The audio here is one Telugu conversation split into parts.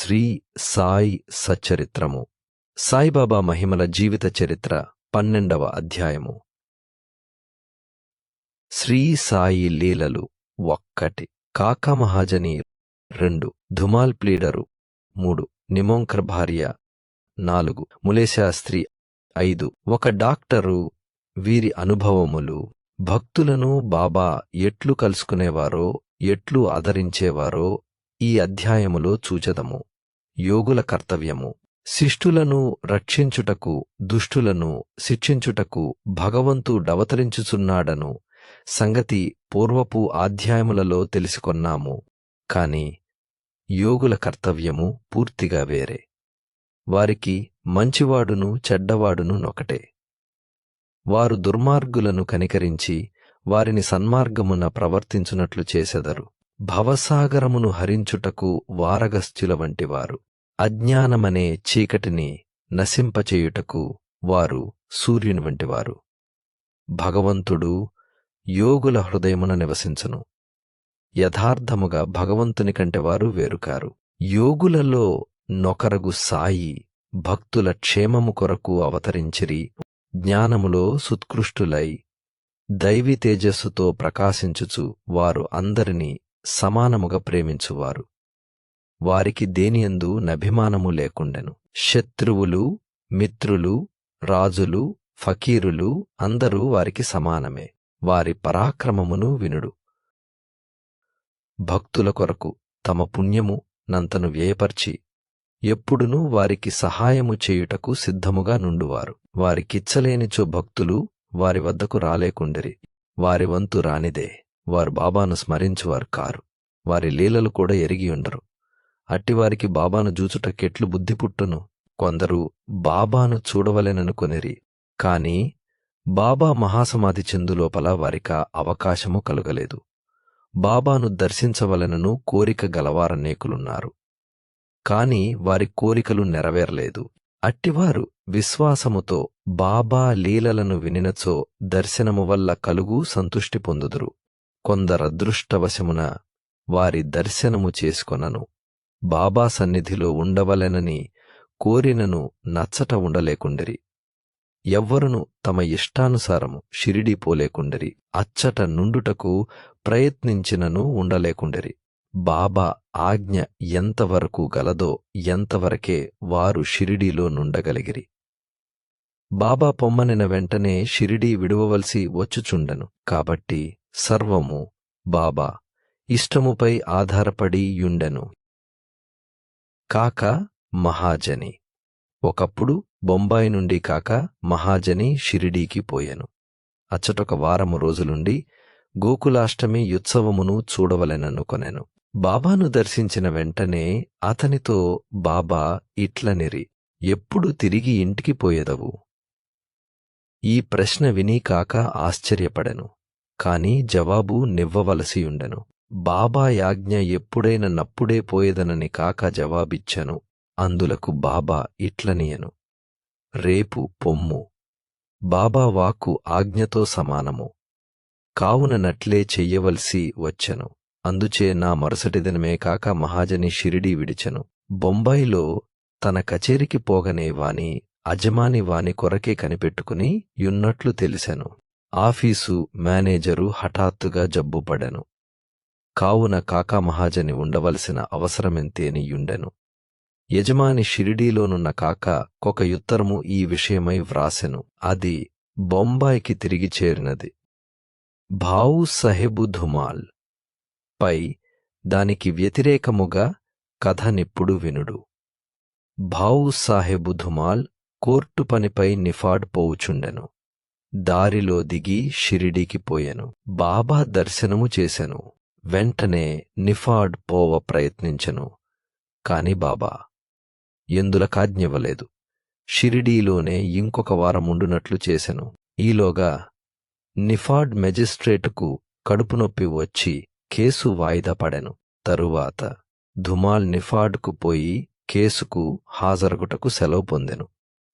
శ్రీ సాయి సచ్చరిత్రము సాయిబాబా మహిమల జీవిత చరిత్ర పన్నెండవ అధ్యాయము. శ్రీ సాయి లీలలు ఒక్కటి కాకా మహాజని రెండు ధుమాల్ ప్లీడరు మూడు నిమోంకర్ భార్య నాలుగు ములేశాస్త్రి ఐదు. ఒక డాక్టరు వీరి అనుభవములు భక్తులను బాబా ఎట్లు కలుసుకునేవారో ఎట్లు ఆదరించేవారో ఈ అధ్యాయములో చూచదము. యోగుల కర్తవ్యము. శిష్టులను రక్షించుటకు దుష్టులను శిక్షించుటకు భగవంతుడవతరించుచున్నాడను సంగతి పూర్వపు అధ్యాయములలో తెలుసుకొన్నాము. కాని యోగుల కర్తవ్యము పూర్తిగా వేరే. వారికి మంచివాడును చెడ్డవాడును నొకటే. వారు దుర్మార్గులను కనికరించి వారిని సన్మార్గమున ప్రవర్తించునట్లు చేసెదరు. భవసాగరమును హరించుటకు వారగస్థ్యుల వంటివారు. అజ్ఞానమనే చీకటిని నశింపచేయుటకు వారు సూర్యుని వంటివారు. భగవంతుడు యోగుల హృదయమున నివసించును. యథార్థముగా భగవంతుని కంటే వారు వేరుకారు. యోగులలో నొకరగు సాయి భక్తుల క్షేమము కొరకు అవతరించిరి జ్ఞానములో సుత్కృష్టులై దైవీ తేజస్సుతో ప్రకాశించుచు వారు అందరినీ సమానముగా ప్రేమించువారు. వారికి దేనియందు నభిమానము లేకుండెను. శత్రువులు మిత్రులు రాజులు ఫకీరులు అందరూ వారికి సమానమే. వారి పరాక్రమమును వినుడు. భక్తుల కొరకు తమ పుణ్యము నంతను వ్యయపర్చి ఎప్పుడునూ వారికి సహాయము చేయుటకు సిద్ధముగా నుండువారు. వారికిచ్చలేనిచో భక్తులు వారి వద్దకు రాలేకుండిరి. వారి వంతు రానిదే. వారు బాబాను స్మరించువారు కారు. వారి లీలలు కూడా ఎరిగి ఉండరు. అట్టివారికి బాబాను జూచుటకెట్లు బుద్ధి పుట్టును. కొందరు బాబాను చూడవలెననుకొనిరి. కాని బాబా మహాసమాధి చెందులోపల వారిక అవకాశము కలుగలేదు. బాబాను దర్శించవలెనను కోరిక గలవారనేకులున్నారు కాని వారి కోరికలు నెరవేరలేదు. అట్టివారు విశ్వాసముతో బాబా లీలలను వినినచో దర్శనము వల్ల కలుగు సంతుష్టి పొందుదురు. కొందరదృష్టవశమున వారి దర్శనము చేసుకొనను. బాబా సన్నిధిలో ఉండవలెనని కోరినను నచ్చట ఉండలేకుండిరి. ఎవ్వరును తమ ఇష్టానుసారము షిరిడీ పోలేకుండిరి. అచ్చట నుండుటకు ప్రయత్నించినను ఉండలేకుండిరి. బాబా ఆజ్ఞ ఎంతవరకు గలదో ఎంతవరకే వారు షిరిడీలో నుండగలిగిరి. బాబా పొమ్మనిన వెంటనే షిరిడీ విడువవలసి వచ్చుచుండెను. కాబట్టి సర్వము బాబా ఇష్టముపై ఆధారపడి యుండెను. కాక మహాజని. ఒకప్పుడు బొంబాయి నుండి కాక మహాజని షిరిడీకి పోయెను. అచ్చటొక వారము రోజులుండి గోకులాష్టమి యుత్సవమును చూడవలెననుకొనెను బాబాను దర్శించిన వెంటనే అతనితో బాబా ఇట్లనిరి ఎప్పుడు తిరిగి ఇంటికి పోయేదవు? ఈ ప్రశ్న విని కాక ఆశ్చర్యపడెను. కాని జవాబు నివ్వవలసియుండెను. బాబా యాజ్ఞ ఎప్పుడైనా నప్పుడే పోయేదనని కాక జవాబిచ్చెను. అందులకు బాబా ఇట్లనియను. రేపు పొమ్ము. బాబా వాక్కు ఆజ్ఞతో సమానము. కావున నట్లే చెయ్యవలసి వచ్చెను. అందుచే నా మరుసటి దినమే కాక మహాజని షిరిడీ విడిచెను. బొంబాయిలో తన కచేరికి పోగనే వాని అజమాని వాని కొరకే కనిపెట్టుకుని యున్నట్లు తెలిసెను. ఆఫీసు మేనేజరు హఠాత్తుగా జబ్బుపడెను. కావున కాకా మహాజని ఉండవలసిన అవసరమెంతేనియుండెను యజమాని షిరిడీలోనున్న కాక ఒక యుత్తరము ఈ విషయమై వ్రాసెను. అది బొంబాయికి తిరిగి చేరినది. భావు సహెబు ధుమాల్. పై దానికి వ్యతిరేకముగా కథనిప్పుడు వినుడు. భావు సాహెబు ధుమాల్ కోర్టు పనిపై నిఫాడ్ పోవుచుండెను. దారిలో దిగి షిరిడీకి పోయెను. బాబా దర్శనము చేశెను వెంటనే నిఫాడ్ పోవ ప్రయత్నించెను. కాని బాబా ఎందుల కాజ్ఞివ్వలేదు షిరిడీలోనే ఇంకొక వారముండునట్లు చేశను ఈలోగా నిఫాడ్ మెజిస్ట్రేటుకు కడుపు నొప్పి వచ్చి కేసు వాయిదా పడెను. తరువాత ధుమాల్ నిఫాడ్కు పోయి కేసుకు హాజరగుటకు సెలవు పొందెను.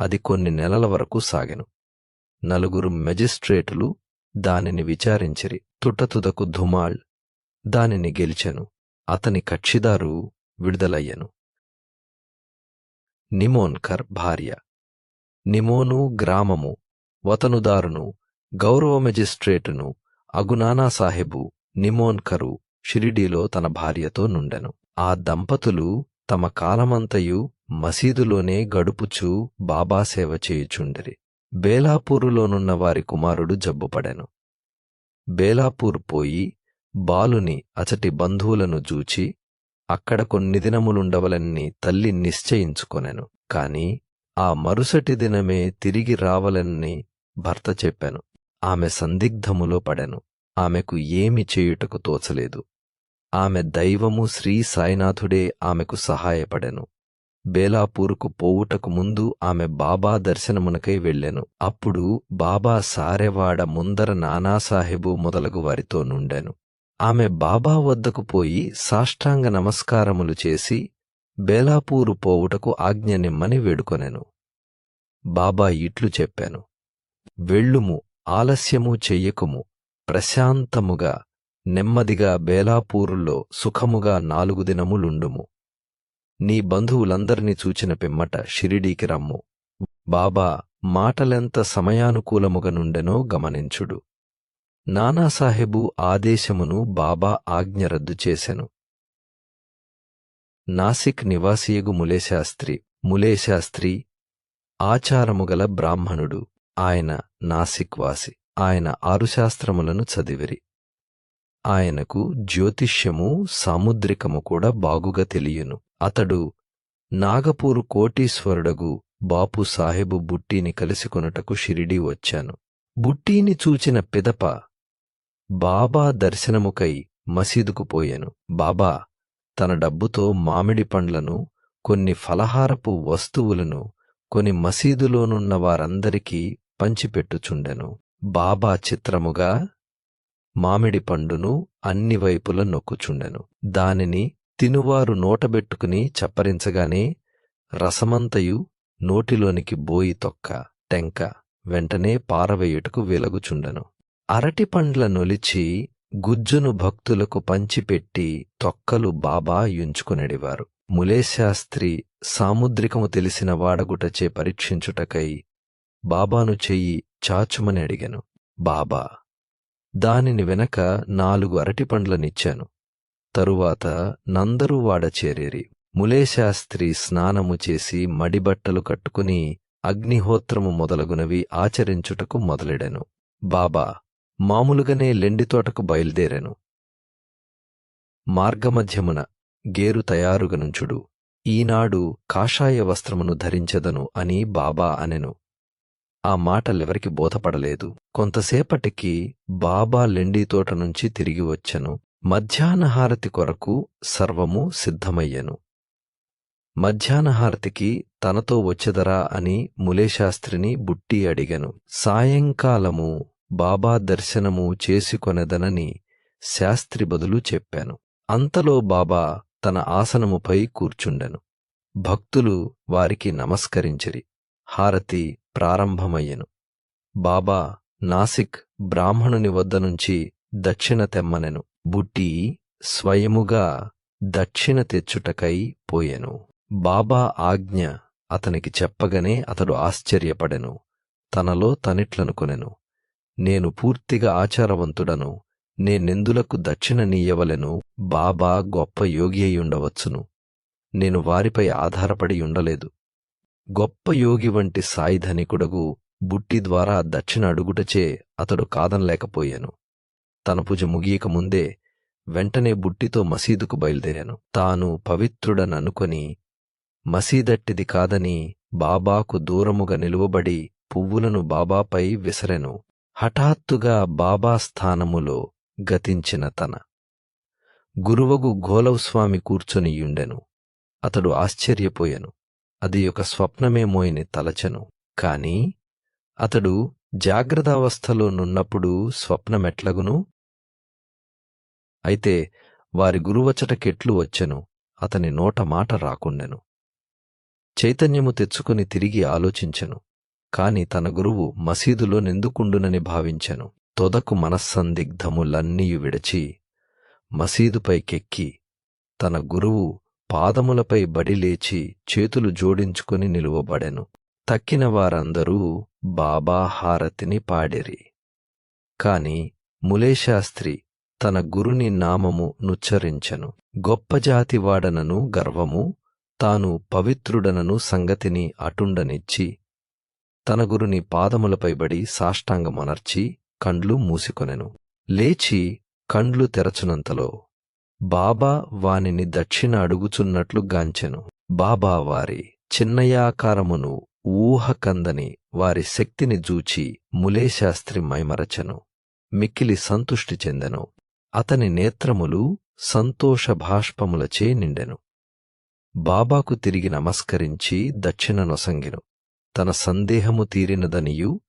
అది కొన్ని నెలల వరకు సాగెను. నలుగురు మెజిస్ట్రేటులు దానిని విచారించిరి. తుటతుదకు ధుమాల్ దానిని గెలిచెను. అతని కక్షిదారు విడుదలయ్యెను. నిమోన్కర్ భార్య. నిమోను గ్రామము. వతనుదారును గౌరవ మెజిస్ట్రేటును అగునానా సాహెబు నిమోన్కరు షిరిడీలో తన భార్యతో నుండెను. ఆ దంపతులు తమ కాలమంతయు మసీదులోనే గడుపుచూ బాబా సేవ చేయుచుండిరి. బేలాపూరులోనున్న వారి కుమారుడు జబ్బుపడెను. బేలాపూర్ పోయి బాలుని అచటి బంధువులను జూచి అక్కడ కొన్ని దినములుండవలన్ని తల్లి నిశ్చయించుకొనెను. కాని ఆ మరుసటి దినమే తిరిగి రావలన్ని భర్త చెప్పాను. ఆమె సందిగ్ధములో పడెను. ఆమెకు ఏమి చేయుటకు తోచలేదు. ఆమె దైవము శ్రీ సాయినాథుడే ఆమెకు సహాయపడెను. బేలాపూరుకు పోవుటకు ముందు ఆమె బాబా దర్శనమునకై వెళ్ళెను. అప్పుడు బాబా సారెవాడ ముందర నానాసాహెబు మొదలగు వారితో నుండెను. ఆమె బాబా వద్దకు పోయి సాష్టాంగ నమస్కారములు చేసి బేలాపూరు పోవుటకు ఆజ్ఞనిమ్మని వేడుకొనెను. బాబా ఇట్లు చెప్పాను. వెళ్ళుము ఆలస్యము చెయ్యకుము ప్రశాంతముగా నెమ్మదిగా బేలాపూరులో సుఖముగా నాలుగు దినములుండుము. నీ బంధువులందరినీ చూచిన పిమ్మట షిరిడీకి రమ్ము. బాబా మాటలెంత సమయానుకూలముగా నుండెనో గమనించుడు. నానాసాహెబు ఆదేశమును బాబా ఆజ్ఞ రద్దు చేశెను నాసిక్ నివాసియగు ములేశాస్త్రి ములేశాస్త్రి ఆచారముగల బ్రాహ్మణుడు ఆయన నాసిక్ వాసి ఆయన ఆరు శాస్త్రములను చదివిరి. ఆయనకు జ్యోతిష్యము సాముద్రికము కూడా బాగుగా తెలియను. అతడు నాగపూరు కోటీశ్వరుడగు బాపు సాహెబు బుట్టీని కలిసికొనుటకు షిరిడీ వచ్చాను. బుట్టీని చూచిన పిదప బాబా దర్శనముకై మసీదుకు పోయెను. బాబా తన డబ్బుతో మామిడి పండ్లను కొన్ని ఫలహారపు వస్తువులను కొన్ని మసీదులోనున్న వారందరికీ పంచిపెట్టుచుండెను. బాబా చిత్రముగా మామిడి పండును అన్ని వైపుల నొక్కుచుండెను. దానిని తినువారు నోటబెట్టుకుని చప్పరించగానే రసమంతయు నోటిలోనికి బోయి తొక్క టెంక వెంటనే పారవేయుటకు వెలగుచుండెను. అరటి పండ్ల నొలిచి గుజ్జును భక్తులకు పంచిపెట్టి తొక్కలు బాబా యుంచుకునెడివారు ములేశాస్త్రి సాముద్రికము తెలిసిన వాడగుటచే పరీక్షించుటకై బాబాను చెయ్యి చాచుమని అడిగాను. బాబా దానిని వెనక నాలుగు అరటిపండ్లనిచ్చాను తరువాత నందరూ వాడ చేరేరి. ములేశాస్త్రి స్నానము చేసి మడిబట్టలు కట్టుకుని అగ్నిహోత్రము మొదలగునవి ఆచరించుటకు మొదలెడెను. బాబా మామూలుగానే లెండితోటకు బయలుదేరాను. మార్గమధ్యమున గేరు తయారుగనుంచుడు. ఈనాడు కాషాయ వస్త్రమును ధరించెదను అని బాబా అనెను. ఆ మాటలెవరికి బోధపడలేదు. కొంతసేపటికి బాబా లెండి తోట నుంచి తిరిగి వచ్చెను. మధ్యాహ్నహారతి కొరకు సర్వము సిద్ధమయ్యెను. మధ్యాహ్నహారతికి తనతో వచ్చెదరా అని ములేశాస్త్రిని బుట్టి అడిగను. సాయంకాలము బాబా దర్శనము చేసుకొనెదనని శాస్త్రి బదులు చెప్పాను. అంతలో బాబా తన ఆసనముపై కూర్చుండెను. భక్తులు వారికి నమస్కరించిరి. హారతి ప్రారంభమయ్యెను. బాబా నాసిక్ బ్రాహ్మణుని వద్ద నుంచి దక్షిణ తెమ్మనెను. బుట్టి స్వయముగా దక్షిణ తెచ్చుటకై పోయెను. బాబా ఆజ్ఞ అతనికి చెప్పగనే అతడు ఆశ్చర్యపడెను. తనలో తనిట్లనుకొనెను. నేను పూర్తిగా ఆచారవంతుడను నేనెందులకు దక్షిణనీయవలెను బాబా గొప్ప యోగి అయ్యుండవచ్చును నేను వారిపై ఆధారపడి ఉండలేదు. గొప్ప యోగి వంటి సాయిధనికుడగు బుట్టి ద్వారా దక్షిణ అడుగుటచే అతడు కాదనలేకపోయాను. తన పూజ ముగియక ముందే వెంటనే బుట్టితో మసీదుకు బయలుదేరాను. తాను పవిత్రుడననుకొని మసీదట్టిది కాదని బాబాకు దూరముగా నిలువబడి పువ్వులను బాబాపై విసరెను. హఠాత్తుగా బాబా స్థానములో గతించిన తన. గురువగు గోలవస్వామి కూర్చొనియుండెను అతడు ఆశ్చర్యపోయెను. అది ఒక స్వప్నమేమోయని తలచెను. కాని అతడు జాగ్రత్తావస్థలో నున్నప్పుడు స్వప్నమెట్లగును? అయితే వారి గురువచటకెట్లు వచ్చెను. అతని నోట మాట రాకుండెను. చైతన్యము తెచ్చుకుని తిరిగి ఆలోచించెను. కాని తన గురువు మసీదులో నిందుకుండునని భావించెను. తొదకు మనస్సందిగ్ధములన్నీయు విడచి మసీదుపైకెక్కి తన గురువు పాదములపై బడి లేచి చేతులు జోడించుకుని నిలువబడెను. తక్కిన వారందరూ బాబా హారతిని పాడిరి. కాని ములేశాస్త్రి తన గురుని నామము నుచ్చరించెను. గొప్ప జాతివాడనను గర్వము తాను పవిత్రుడనను సంగతిని అటుండనిచ్చి తన గురుని పాదములపై బడి సాష్టాంగమొనర్చి కండ్లు మూసికొనెను. లేచి కండ్లు తెరచునంతలో బాబా వానిని దక్షిణ అడుగుచున్నట్లు గాంచెను. బాబా వారి చిన్నయాకారమును ఊహకందని వారి శక్తిని జూచి ములేశాస్త్రి మైమరచెను. మిక్కిలి సంతుష్టి చెందెను. అతని నేత్రములు సంతోష భాష్పములచే నిండెను. బాబాకు తిరిగి నమస్కరించి దక్షిణ నొసంగెను. తన సందేహము తీరినదనియు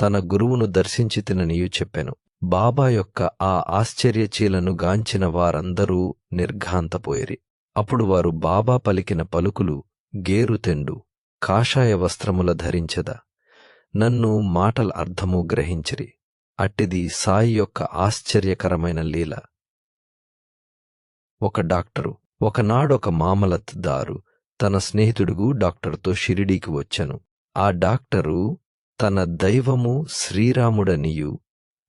తన గురువును దర్శించి తిననియు చెప్పెను. బాబా యొక్క ఆ ఆశ్చర్యచీలను గాంచిన వారందరూ నిర్ఘాంతపోయిరి. అప్పుడు వారు బాబా పలికిన పలుకులు గేరుతెండు కాషాయ వస్త్రముల ధరించెద. నన్ను మాటల అర్థము గ్రహించిరి. అట్టిది సాయి యొక్క ఆశ్చర్యకరమైన లీల. ఒక డాక్టరు ఒకనాడొక మామలత్దారు తన స్నేహితుడుగు డాక్టర్తో షిరిడీకి వచ్చెను. ఆ డాక్టరు తన దైవము శ్రీరాముడనియు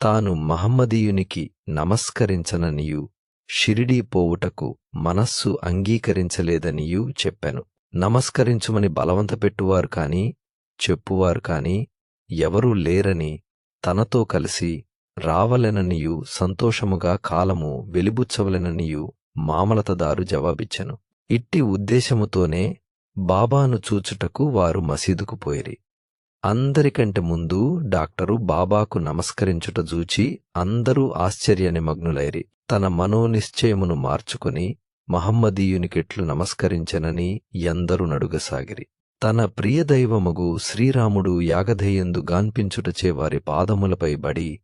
తాను మహమ్మదీయునికి నమస్కరించననియు షిరిడీ పోవుటకు మనస్సు అంగీకరించలేదనియూ చెప్పాను. నమస్కరించుమని బలవంతపెట్టువారు కాని చెప్పువారు కాని ఎవరూ లేరని తనతో కలిసి రావలెననియు సంతోషముగా కాలము వెలిబుచ్చవలెననియు మామలతదారు జవాబిచ్చెను. ఇట్టి ఉద్దేశముతోనే బాబాను చూచుటకు వారు మసీదుకు పోయిరి. అందరికంటే ముందు డాక్టరు బాబాకు నమస్కరించుట చూచి అందరూ ఆశ్చర్యనిమగ్నులైరి. తన మనోనిశ్చయమును మార్చుకుని మహమ్మదీయునికెట్లు నమస్కరించెనని ఎందరు నడుగసాగిరి. తన ప్రియదైవమగు శ్రీరాముడు యాగధేయందు గాన్పించుటచే వారి పాదములపై బడి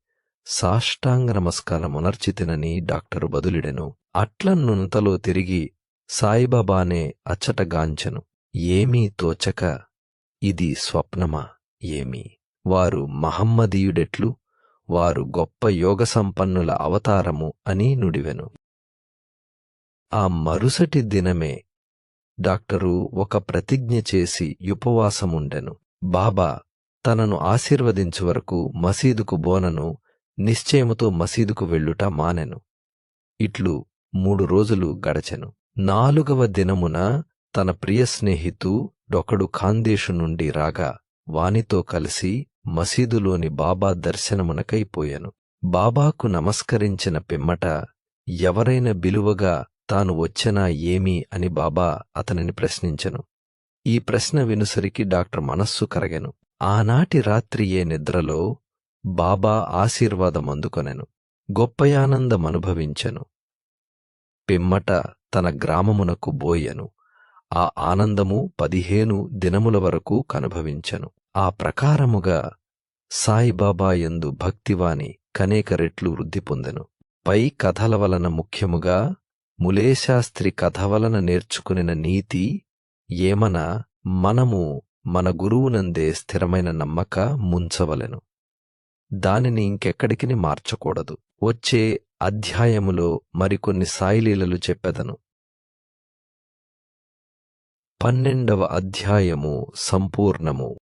సాష్టాంగ నమస్కారమునర్చితినని డాక్టరు బదులిడెను. అట్లన్నుంతలో తిరిగి సాయిబాబానే అచ్చటగాంచెను ఏమీ తోచక ఇది స్వప్నమా ఏమి? వారు మహమ్మదీయుడెట్లు వారు గొప్ప యోగ సంపన్నుల అవతారము అని నుడివెను. ఆ మరుసటి దినమే డాక్టరు ఒక ప్రతిజ్ఞ చేసి ఉపవాసముండెను. బాబా తనను ఆశీర్వదించు వరకు మసీదుకు బోనను నిశ్చయముతో మసీదుకు వెళ్ళుట మానెను. ఇట్లు మూడు రోజులు గడచెను. నాలుగవ దినమున తన ప్రియ స్నేహితు డొకడు ఖాందేశు నుండి రాగా వానితో కలిసి మసీదులోని బాబా దర్శనమునకైపోయాను బాబాకు నమస్కరించిన పిమ్మట ఎవరైనా బిలువగా తాను వచ్చనా ఏమి అని బాబా అతనిని ప్రశ్నించెను. ఈ ప్రశ్న వినుసరికి డాక్టర్ మనస్సు కరగెను. ఆనాటి రాత్రియే నిద్రలో బాబా ఆశీర్వాదం అందుకొనెను గొప్పయానందమనుభవించెను. పిమ్మట తన గ్రామమునకు బోయెను. ఆ ఆనందము పదిహేను దినముల వరకు కనుభవించను. ఆ ప్రకారముగా సాయిబాబా యందు భక్తివాని కనేక రెట్లు వృద్ధి పొందెను. పై కథల వలన ముఖ్యముగా ములేశాస్త్రి కథ వలన నేర్చుకునిన నీతి ఏమన మనము మన గురువునందే స్థిరమైన నమ్మక ముంచవలెను. దానిని ఇంకెక్కడికి మార్చకూడదు. వచ్చే అధ్యాయములో మరికొన్ని సాయిలీలలు చెప్పెదను. పన్నెండవ అధ్యాయము సంపూర్ణము.